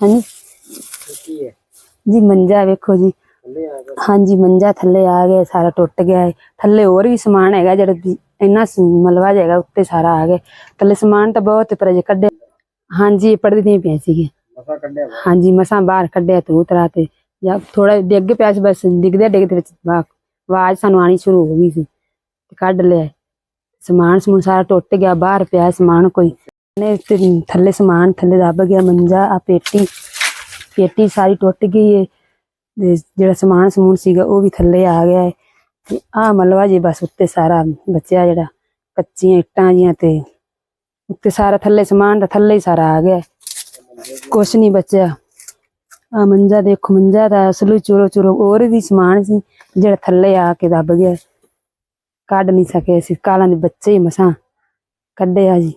ਹਾਂਜੀ। ਕੀ ਹੈ ਜੀ ਮੰਜਾ ਵੇਖੋ ਜੀ। ਥੱਲੇ ਆ ਗਿਆ ਹਾਂਜੀ ਮੰਜਾ ਥੱਲੇ ਆ ਗਿਆ ਸਾਰਾ ਟੁੱਟ ਗਿਆ ਹੈ ਥੱਲੇ ਹੋਰ ਵੀ ਸਮਾਨ ਹੈਗਾ ਜਿਹੜਾ ਵੀ ਇੰਨਾ ਸ- ਜਿਹਾ ਹੈਗਾ ਉੱਤੇ ਸਾਰਾ ਆ ਗਿਆ। ਥੱਲੇ ਸਮਾਨ ਤਾਂ ਬਹੁਤ ਹੈ, ਪਰ ਜੇ ਕੱਢੇ ਹਾਂਜੀ ਪਈਆਂ ਸੀਗੀਆਂ। ਮਸਾ ਕੱਢਿਆ ਵਾ। ਹਾਂਜੀ ਮਸਾਂ ਬਾਹਰ ਕੱਢਿਆ ਤਰੂ ਤਰਾ ਤੇ। ਜਾਂ ਥੋੜਾ ਡਿੱਗ ਪਿਆ ਸੀ ਬਸ ਡਿੱਗਦੇ ਡਿੱਗਦੇ ਵਿੱਚ ਵਾ- ਆਵਾਜ਼ ਸਾਨੂੰ ਆਣੀ ਸ਼ੁਰੂ ਹੋ ਗਈ ਸੀ। ਤੇ ਕੱਢ ਲਿਆ ਸਮਾਨ ਸਮੂਨ ਸਾਰਾ ਟੁੱਟ ਗਿਆ ਬਾਹਰ ਪਿਆ ਸਮਾਨ ਕੋਈ। ਨੇ ਤੇ ਥੱਲੇ ਸਮਾਨ ਥੱਲੇ ਦੱਬ ਗਿਆ, ਮੰਜਾ ਆ ਪੇਟੀ ਪੇਟੀ ਸਾਰੀ ਟੁੱਟ ਗਈ ਏ। ਤੇ ਜਿਹੜਾ ਸਮਾਨ ਸਮੂਨ ਸੀਗਾ ਉਹ ਵੀ ਥੱਲੇ ਆ ਗਿਆ ਹੈ ਤੇ ਆ ਮਲਵਾ ਜੀ ਬਸ ਉੱਤੇ ਸਾਰਾ ਬਚਿਆ ਜਿਹੜਾ, ਕੱਚੀਆਂ ਇੱਟਾਂ ਜੀਆਂ ਤੇ ਉੱਤੇ ਸਾਰਾ ਥੱਲੇ ਸਮਾਨ ਦਾ ਥੱਲੇ ਹੀ ਸਾਰਾ ਆ ਗਿਆ ਕੁਛ ਨਹੀਂ ਬਚਿਆ। ਆ ਮੰਜਾ ਦੇਖੋ, ਮੰਜਾ ਦਾ ਅਸਲੀ ਚੁਰੋ ਚੂਰੋ ਹੋਰ ਵੀ ਸਮਾਨ ਸੀ, ਜਿਹੜਾ ਥੱਲੇ ਆ ਕੇ ਦੱਬ ਗਿਆ ਕੱਢ ਨਹੀਂ ਸਕੇ ਅਸੀਂ, ਕਾਲਾਂ ਦੇ ਬੱਚੇ ਹੀ ਮਸਾਂ, ਕੱਢਿਆ ਜੀ।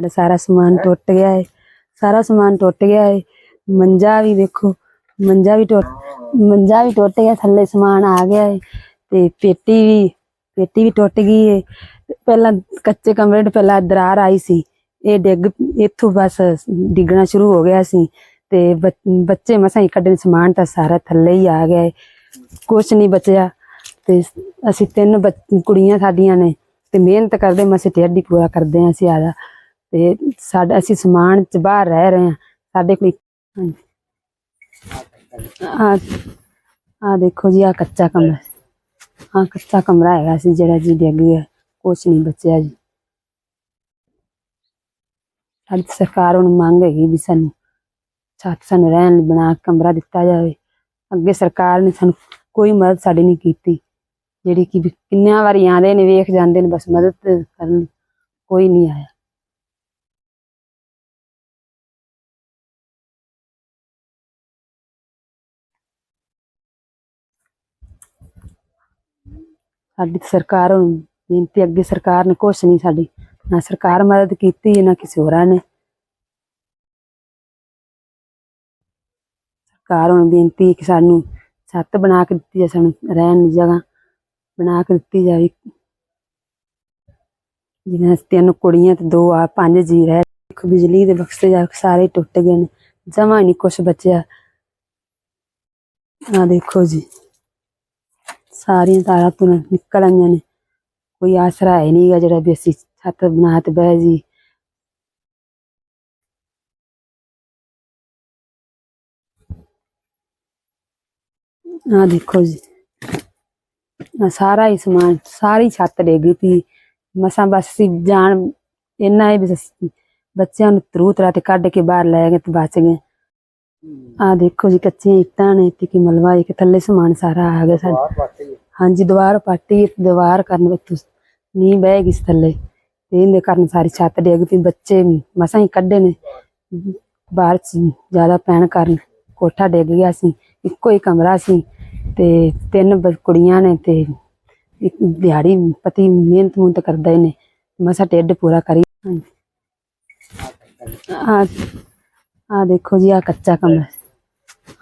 ਸਾਡਾ ਸਾਰਾ ਸਮਾਨ ਟੁੱਟ ਗਿਆ ਹੈ ਸਾਰਾ ਸਮਾਨ ਟੁੱਟ ਗਿਆ ਹੈ ਮੰਜਾ ਵੀ ਦੇਖੋ ਮੰਜਾ ਵੀ ਟੁੱਟ, ਮੰਜਾ ਵੀ ਟੁੱਟ ਗਿਆ, ਥੱਲੇ ਸਮਾਨ ਆ ਗਿਆ ਹੈ ਤੇ ਪੇਟੀ ਵੀ ਪੇਟੀ ਵੀ ਟੁੱਟ ਗਈ ਹੈ ਪਹਿਲਾਂ ਕੱਚੇ ਕਮਰੇ 'ਚ ਪਹਿਲਾਂ ਦਰਾਰ ਆਈ ਸੀ, ਇਹ ਡਿੱਗ, ਇੱਥੋਂ ਬਸ ਡਿੱਗਣਾ ਸ਼ੁਰੂ ਹੋ ਗਿਆ ਸੀ ਤੇ ਬੱਚ- ਬੱਚੇ ਮਸਾਂ ਹੀ ਕੱਢਣ ਸਮਾਨ ਤਾਂ ਸਾਰਾ ਥੱਲੇ ਹੀ ਆ ਗਿਆ ਹੈ ਕੁਛ ਨਹੀਂ ਬਚਿਆ। ਤੇ ਅਸੀਂ ਤਿੰਨ ਬੱਚ- ਕੁੜੀਆਂ ਸਾਡੀਆਂ ਨੇ ਤੇ ਮਿਹਨਤ ਕਰਦੇ, ਮਸੇ ਟੇਡੀ ਪੂਰਾ ਕਰਦੇ ਹਾਂ ਅਸੀਂ ਆਦਾ ਤੇ ਸਾਡਾ, ਅਸੀਂ ਸਮਾਨ ਚ ਬਾਹਰ ਰਹਿ ਰਹੇ ਹਾਂ। ਸਾਡੇ ਕੋਲ ਹਾਂਜੀ। ਆ ਆ ਦੇਖੋ ਜੀ ਆ ਕੱਚਾ ਕਮਰਾ ਆ ਕੱਚਾ ਕਮਰਾ ਹੈਗਾ ਸੀ ਜਿਹੜਾ ਜੀ ਡਿੱਗ ਗਿਆ ਕੁਛ ਨਹੀਂ ਬਚਿਆ ਜੀ। ਸਾਡੀ ਸਰਕਾਰ ਨੂੰ ਮੰਗ ਹੈਗੀ ਵੀ ਸਾਨੂੰ ਛੱਤ ਸਾਨੂੰ ਰਹਿਣ ਲਈ ਬਣਾ ਕੇ ਕਮਰਾ ਦਿੱਤਾ ਜਾਵੇ। ਅੱਗੇ ਸਰਕਾਰ ਨੇ ਸਾਨੂੰ ਕੋਈ ਮਦਦ ਸਾਡੀ ਨਹੀਂ ਕੀਤੀ। ਜਿਹੜੀ ਕਿ ਵੀ ਵਾਰੀ ਆਉਂਦੇ ਨੇ, ਵੇਖ ਜਾਂਦੇ ਨੇ, ਬਸ ਮਦਦ ਕਰਨ ਕੋਈ ਨਹੀਂ ਆਇਆ। ਸਾਡੀ ਸਰਕਾਰ ਨੂੰ ਬੇਨਤੀ ਅੱਗੇ ਸਰਕਾਰ ਨੇ ਕੁਛ ਨਹੀਂ ਸਾਡੀ, ਨਾ ਸਰਕਾਰ ਮਦਦ ਕੀਤੀ, ਨਾ ਕਿਸੇ ਹੋਰਾਂ ਨੇ। ਸਰਕਾਰ ਨੂੰ ਬੇਨਤੀ ਕਿ ਸਾਨੂੰ ਛੱਤ ਬਣਾ ਕੇ ਦਿੱਤੀ ਜਾਵੇ, ਸਾਨੂੰ ਰਹਿਣ ਦੀ ਜਗ੍ਹਾ ਬਣਾ ਕੇ ਦਿੱਤੀ ਜਾਵੇ। ਜਿਵੇਂ ਤਿੰਨ ਕੁੜੀਆਂ ਤੇ ਦੋ ਆ ਪੰਜ ਜੀ ਰਹਿ ਦੇਖੋ ਬਿਜਲੀ ਦੇ ਬਕਸੇ ਜਾ ਸਾਰੇ ਟੁੱਟ ਗਏ ਨੇ, ਜਮਾ ਨਹੀਂ ਕੁਛ ਬਚਿਆ। ਆ ਦੇਖੋ ਜੀ। ਸਾਰੀਆਂ ਤਾਰਾਂ ਤੋਂ ਨਿਕਲ ਆਈਆਂ ਨੇ। ਕੋਈ ਆਸਰਾ ਹੈ ਨਹੀਂਗਾ ਜਿਹੜਾ ਵੀ ਅਸੀਂ ਛੱਤ ਬਣਾ ਤੇ ਬਹਿ ਜੀ। ਆ ਦੇਖੋ ਜੀ। ਆ ਸਾਰਾ ਹੀ ਸਮਾਨ, ਸਾਰੀ ਛੱਤ ਡੇਗੀ ਪਈ। ਮਸਾਂ ਬਸ ਅਸੀਂ ਜਾਣ, ਇੰਨਾ ਹੀ ਵੀ ਬੱਚਿਆਂ ਨੂੰ ਤਰੂ ਤਰਾ ਤੇ ਕੱਢ ਕੇ ਬਾਹਰ ਲੈ ਗਏ ਤੇ ਬਚ ਗਏ। ਆ ਦੇਖੋ ਜੀ ਕੱਚੀਆਂ ਇੱਟਾਂ ਨੇ ਤੇ ਕੀ ਮਲਵਾ ਇੱਕ ਥੱਲੇ ਸਮਾਨ ਸਾਰਾ ਆ ਗਿਆ ਸਾਡਾ। ਹਾਂਜੀ ਦੀਵਾਰ ਪਾਟੀ ਦੀਵਾਰ ਕਰਨ ਵਿੱਚ ਨੀ ਬਹਿ ਗਈ ਥੱਲੇ। ਤੇ ਇਹਦੇ ਕਾਰਨ ਸਾਰੀ ਛੱਤ ਡਿੱਗ ਪਈ ਬੱਚੇ ਮਸਾਂ ਹੀ ਕੱਢੇ ਨੇ। ਬਾਹਰ ਜ਼ਿਆਦਾ ਪੈਣ ਕਾਰਨ ਕੋਠਾ ਡਿੱਗ ਗਿਆ ਸੀ ਇੱਕੋ ਹੀ ਕਮਰਾ ਸੀ। ਤੇ ਤਿੰਨ ਕੁੜੀਆਂ ਨੇ ਤੇ ਇੱਕ ਦਿਹਾੜੀ ਪਤੀ ਮਿਹਨਤ ਮੁਹਨਤ ਕਰਦਾ ਨੇ। ਮਸਾਂ ਢਿੱਡ ਪੂਰਾ ਕਰੀ। ਹਾਂਜੀ ਆ ਆ ਦੇਖੋ ਜੀ ਆ ਕੱਚਾ ਕਮਰਾ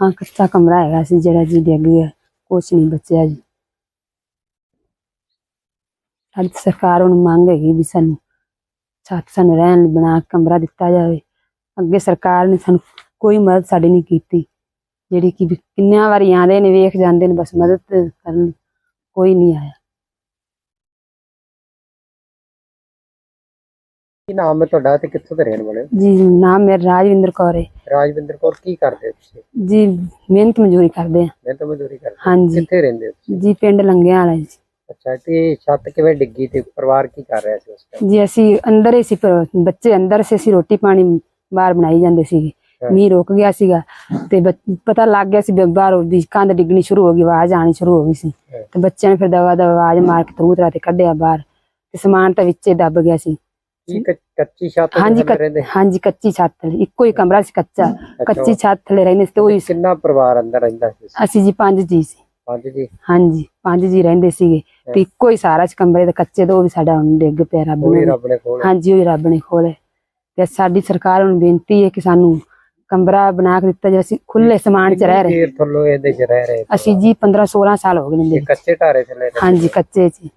ਆ ਕੱਚਾ ਕਮਰਾ ਹੈਗਾ ਸੀ ਜਿਹੜਾ ਜੀ ਡਿੱਗ ਗਿਆ ਕੁਛ ਨਹੀਂ ਬਚਿਆ ਜੀ। ਸਾਡੀ ਸਰਕਾਰ ਨੂੰ ਮੰਗ ਹੈਗੀ ਵੀ ਸਾਨੂੰ ਛੱਤ ਸਾਨੂੰ ਰਹਿਣ ਲਈ ਬਣਾ ਕੇ ਕਮਰਾ ਦਿੱਤਾ ਜਾਵੇ। ਅੱਗੇ ਸਰਕਾਰ ਨੇ ਸਾਨੂੰ ਕੋਈ ਮਦਦ ਸਾਡੀ ਨਹੀਂ ਕੀਤੀ। ਜਿਹੜੀ ਕਿ ਵੀ ਕਿੰਨਿਆਂ ਵਾਰੀ ਆਉਂਦੇ ਨੇ, ਵੇਖ ਜਾਂਦੇ ਨੇ, ਬਸ ਮਦਦ ਕਰਨ ਕੋਈ ਨਹੀਂ ਆਇਆ। ਕੀ ਨਾਮ ਹੈ ਤੁਹਾਡਾ ਤੇ ਕਿੱਥੋਂ ਦੇ ਰਹਿਣ ਵਾਲੇ ਹੋ? ਜੀ ਨਾਮ ਮੇਰਾ ਰਾਜਵਿੰਦਰ ਕੌਰ ਹੈ। ਰਾਜਵਿੰਦਰ ਕੌਰ ਕੀ ਕਰਦੇ ਹੋ ਤੁਸੀਂ? ਜੀ ਮਿਹਨਤ ਮਜ਼ਦੂਰੀ ਕਰਦੇ ਆ ਮੈਂ ਤਾਂ ਮਜ਼ਦੂਰੀ ਕਰਦਾ ਹਾਂਜੀ। ਕਿੱਥੇ ਰਹਿੰਦੇ ਹੋ ਤੁਸੀਂ? ਜੀ ਪਿੰਡ ਲੰਗਿਆਂ ਵਾਲਾ ਜੀ। ਅੱਛਾ ਤੇ ਛੱਤ ਕਿਵੇਂ ਡਿੱਗੀ ਤੇ ਪਰਿਵਾਰ ਕੀ ਕਰ ਰਿਹਾ ਸੀ ਉਸ ਟਾਈਮ ਜੀ ਅਸੀਂ ਅੰਦਰ ਹੀ ਸੀ ਪਰ ਬੱਚੇ ਅੰਦਰ ਸੀ ਅਸੀਂ ਰੋਟੀ ਪਾਣੀ ਬਾਹਰ ਬਣਾਈ ਜਾਂਦੇ ਸੀਗੇ ਮੀਂਹ ਰੁਕ ਗਿਆ ਸੀਗਾ ਤੇ ਪਤਾ ਲੱਗ ਗਿਆ ਸੀ ਬਾਹਰ ਦੀ ਕੰਧ ਡਿੱਗਣੀ ਸ਼ੁਰੂ ਹੋ ਗਈ ਆਵਾਜ਼ ਆਣੀ ਸ਼ੁਰੂ ਹੋ ਗਈ ਸੀ। ਤੇ ਬੱਚਿਆਂ ਨੇ ਫਿਰ ਦਵਾ ਦਵਾ ਆਵਾਜ਼ ਮਾਰ ਕੇ ਤੂਤਰਾ ਤੇ ਕੱਢਿਆ ਬਾਹਰ ਤੇ ਸਮਾਨ ਤਾਂ ਵਿੱਚੇ ਦੱਬ ਗਿਆ ਸੀ। ਕੱਚ- ਕੱਚੀ ਛੱਤ ਦੇ ਹਾਂਜੀ ਕੱਚ- ਰਹਿੰਦੇ। ਹਾਂਜੀ ਕੱਚੀ ਛੱਤ ਥੱਲੇ, ਇੱਕੋ ਹੀ ਕਮਰਾ ਸੀ ਕੱਚਾ। ਕੱਚੀ ਛੱਤ ਥੱਲੇ ਰਹਿੰਦੇ ਸੀ ਤੇ ਉਹੀ ਕਿੰਨਾ ਪਰਿਵਾਰ ਅੰਦਰ ਰਹਿੰਦਾ ਸੀ? ਅਸੀਂ ਜੀ ਪੰਜ ਜੀ ਸੀ। ਪੰਜ ਜੀ? ਹਾਂਜੀ ਪੰਜ ਜੀ ਰਹਿੰਦੇ ਸੀਗੇ। ਤੇ ਇੱਕੋ ਹੀ ਸਾਰਾ ਸੀ ਕਮਰੇ ਦੇ ਕੱਚੇ ਉਹ ਵੀ ਸਾਡਾ ਹੁਣ ਡਿੱਗ ਪਿਆ ਰੱਬ ਨੇ ਹਾਂਜੀ ਉਹ ਰੱਬ ਨੇ ਖੋਲੇ ਤੇ ਸਾਡੀ ਸਰਕਾਰ ਨੂੰ ਬੇਨਤੀ ਹੈ ਕਿ ਸਾਨੂੰ ਕਮਰਾ ਬਣਾ ਕੇ ਦਿੱਤਾ ਜਾਵੇ। ਅਸੀਂ ਖੁੱਲੇ ਸਮਾਨ 'ਚ ਰਹਿ ਰਹੇ ਦੇਰ ਥੱਲੋਂ ਇਹਦੇ ਚ ਰਹਿ ਰਹੇ ਅਸੀਂ ਜੀ 15 16 ਸਾਲ ਹੋ ਗਏ ਨੇ ਜੀ। ਕੱਚੇ ਢਾਰੇ ਥੱਲੇ ਹਾਂਜੀ ਕੱਚੇ 'ਚ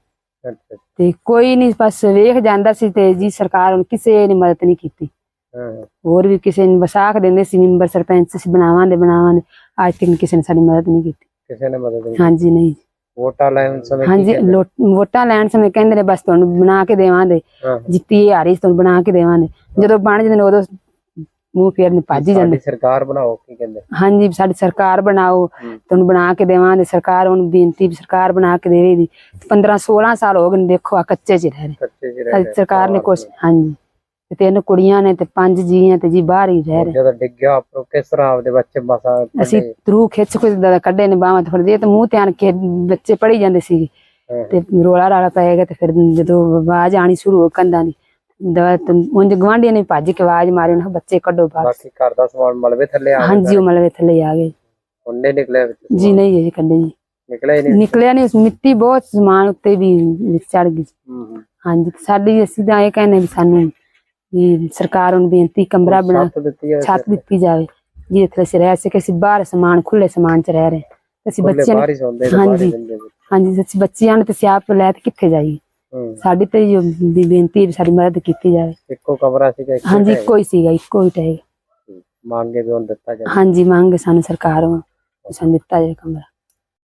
ਅੱਛਾ, ਤੇ ਕੋਈ ਨਹੀਂ ਬਸ ਵੇਖ ਜਾਂਦਾ ਸੀ ਤੇ ਜੀ ਸਰਕਾਰ ਨੇ ਕਿਸੇ ਨੇ ਮਦਦ ਨਹੀਂ ਕੀਤੀ। ਹਾਂ। ਹੋਰ ਵੀ ਕਿਸੇ ਨੂੰ ਵਿਸਾਖ ਦਿੰਦੇ ਸੀ ਮੈਂਬਰ ਸਰਪੰਚ ਅਸੀਂ ਬਣਾਵਾਂਗੇ ਬਣਾਵਾਂਗੇ ਅੱਜ ਤੱਕ ਕਿਸੇ ਨੇ ਸਾਡੀ ਮਦਦ ਨਹੀਂ ਕੀਤੀ। ਕਿਸੇ ਨੇ ਮਦਦ ਨਹੀਂ ਹਾਂਜੀ ਨਹੀਂ। ਵੋਟਾਂ ਲੈਣ ਸਮੇਂ ਹਾਂਜੀ ਵੋਟਾਂ ਲੈਣ ਸਮੇਂ ਕਹਿੰਦੇ ਨੇ ਬਸ ਤੁਹਾਨੂੰ ਬਣਾ ਕੇ ਦੇਵਾਂਗੇ। ਹਾਂ। ਜਿੱਤੀ ਹਾਰੀ ਤੁਹਾਨੂੰ ਬਣਾ ਕੇ ਦੇਵਾਂਗੇ। ਜਦੋਂ ਬਣ ਜਾਂਦੇ ਨੇ ਉਦੋਂ ਮੂੰਹ ਫੇਰ ਨੇ ਭੱਜ ਜਾਂਦੇ। ਸਰਕਾਰ ਬਣਾਓ ਕੀ ਕਹਿੰਦੇ? ਹਾਂਜੀ ਸਾਡੀ ਸਰਕਾਰ ਬਣਾਓ। ਤੁਹਾਨੂੰ ਬਣਾ ਕੇ ਦੇਵਾਂਗੇ। ਸਰਕਾਰ ਹੁਣ ਬੇਨਤੀ ਵੀ ਸਰਕਾਰ ਬਣਾ ਕੇ ਦੇਵੇਗੀ 15 16 ਸਾਲ ਹੋ ਗਏ ਨੇ ਦੇਖੋ ਆ ਕੱਚੇ ਚ ਰਹਿ ਰਹੇ। ਕੱਚੇ ਜਿਹੇ ਰਹਿ। ਸਰਕਾਰ ਨੇ ਕੁਛ ਹਾਂਜੀ। ਤੇ ਤਿੰਨ ਕੁੜੀਆਂ ਨੇ ਤੇ ਪੰਜ ਜੀ ਆ ਤੇ ਜੀ ਬਾਹਰ ਹੀ ਰਹਿ ਰਹੇ। ਜਦੋਂ ਡਿੱਗਿਆ ਆਪਰੋ ਕਿਸ ਤਰ੍ਹਾਂ ਆਪਦੇ ਬੱਚੇ ਮਸਾ ਅਸੀਂ ਥਰੂ ਖਿੱਚ ਖੁੱਚ ਦਾ ਕੱਢੇ ਨੇ ਬਾਹਾਂ ਤੇ ਫੜਦੇ ਤੇ ਮੂੰਹ ਧਿਆਨ ਕੇ ਬੱਚੇ ਪੜੀ ਜਾਂਦੇ ਸੀ ਤੇ ਰੋਲਾ ਰਾਲਾ ਪੈ ਗਿਆ ਤੇ ਫਿਰ ਜਦੋਂ ਆਵਾਜ਼ ਆਣੀ ਸ਼ੁਰੂ ਹੋ ਕੰਦਾਂ ਦੀ ਦਵਾ ਉਂਝ ਗਵਾਂਢੀਆਂ ਨੇ ਭੱਜ ਕੇ ਆਵਾਜ਼ ਮਾਰੀ ਉਹਨਾਂ ਬੱਚੇ ਕੱਢੋ ਬਾਹਰ ਬਾਕੀ ਘਰ ਦਾ ਸਮਾਨ ਮਲਬੇ ਥੱਲੇ ਆ ਹਾਂਜੀ ਉਹ ਮਲਵੇ ਥੱਲੇ ਆ ਗਏ। ਹੁੰਦੇ ਨਿਕਲੇ ਵਿੱਚ ਜੀ ਨਹੀਂ ਜੀ ਕੱਢੇ ਜੀ। ਨਿਕਲਿਆ ਹੀ ਨਹੀਂ ਨਿਕਲਿਆ ਨਹੀਂ ਮਿੱਟੀ ਬਹੁਤ ਸਮਾਨ ਉੱਤੇ ਵੀ ਚੜ ਗਈ। ਹੂੰ, ਹੂੰ। ਹਾਂਜੀ ਤੇ ਸਾਡੀ ਅਸੀਂ ਤਾਂ ਇਹ ਕਹਿੰਦੇ ਵੀ ਸਾਨੂੰ ਵੀ ਸਰਕਾਰ ਨੂੰ ਬੇਨਤੀ ਕਮਰਾ ਬਣਾ ਛੱਤ ਦਿੱਤੀ ਹੋਈ ਛੱਤ ਦਿੱਤੀ ਜਾਵੇ ਜਿਹਦੇ ਤੇ ਅਸੀਂ ਰਹਿ ਸਕੇ ਅਸੀਂ ਬਾਹਰ ਸਮਾਨ ਖੁੱਲੇ ਸਮਾਨ ਚ ਰਹਿ ਰਹੇ ਤੇ ਅਸੀਂ ਬੱਚੇ ਬੱਚਿਆਂ ਨੂੰ ਬਾਹਰ ਹੀ ਸੌਂਦੇ ਤੇ ਬਾਹਰ ਹੀ ਹਾਂਜੀ। ਰਹਿੰਦੇ ਸੀ। ਹਾਂਜੀ ਅਸੀਂ ਬੱਚਿਆਂ ਨੂੰ ਤੇ ਸਿਆਪ ਲੈ ਤੇ ਕਿੱਥੇ ਜਾਈਏ? ਹੂੰ ਸਾਡੀ ਤੇ ਜੋ ਵੀ ਬੇਨਤੀ ਹੈ ਵੀ ਸਾਡੀ ਮਦਦ ਕੀਤੀ ਜਾਵੇ। ਇੱਕੋ ਕਮਰਾ ਸੀਗਾ ਇੱਕੋ ਹਾਂਜੀ ਇੱਕੋ ਹੀ ਸੀਗਾ ਇੱਕੋ ਹੀ ਟਹਿ ਮੰਗੇ ਵੀ ਹੁਣ ਦਿੱਤਾ ਜਾਵੇ। ਹਾਂਜੀ ਮੰਗ ਸਾਨੂੰ ਸਰਕਾਰ ਵੱਲੋਂ ਸਾਨੂੰ ਦਿੱਤਾ ਜਾਵੇ ਕਮਰਾ।